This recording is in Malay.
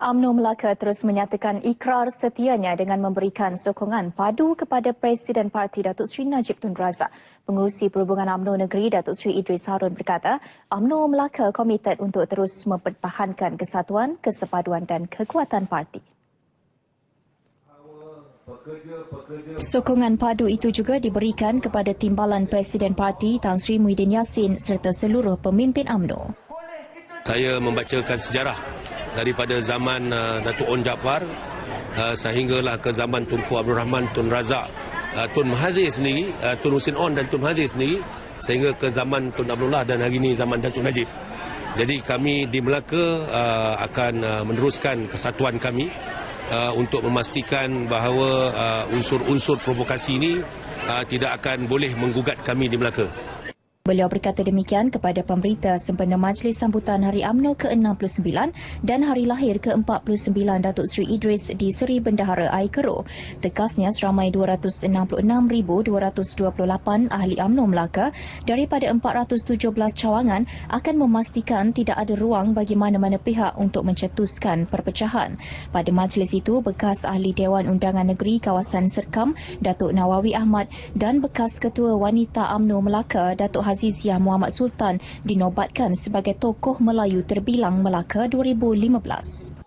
UMNO Melaka terus menyatakan ikrar setianya dengan memberikan sokongan padu kepada Presiden Parti Datuk Seri Najib Tun Razak. Pengurusi Perhubungan UMNO Negeri Datuk Seri Idris Harun berkata, UMNO Melaka komited untuk terus mempertahankan kesatuan, kesepaduan dan kekuatan parti. Sokongan padu itu juga diberikan kepada Timbalan Presiden Parti Tan Sri Muhyiddin Yassin serta seluruh pemimpin UMNO. Saya membacakan sejarah daripada zaman uh, Datuk On Jaafar uh, sehinggalah ke zaman Tunku Abdul Rahman Tun Razak uh, Tun Mahathir sendiri uh, Tun Husin On dan Tun Mahathir sendiri sehingga ke zaman Tun Abdullah dan hari ini zaman Datuk Najib jadi kami di Melaka uh, akan uh, meneruskan kesatuan kami uh, untuk memastikan bahawa uh, unsur-unsur provokasi ini uh, tidak akan boleh menggugat kami di Melaka. Beliau berkata demikian kepada pemberita sempena majlis sambutan Hari UMNO ke-69 dan Hari Lahir ke-49 Datuk Seri Idris di Seri Bendahara Air Keruh. Tekasnya seramai 266,228 ahli UMNO Melaka daripada 417 cawangan akan memastikan tidak ada ruang bagi mana-mana pihak untuk mencetuskan perpecahan. Pada majlis itu, bekas ahli Dewan Undangan Negeri kawasan Serkam, Datuk Nawawi Ahmad dan bekas Ketua Wanita UMNO Melaka, Datuk Aziziah Muhammad Sultan dinobatkan sebagai tokoh Melayu terbilang Melaka 2015.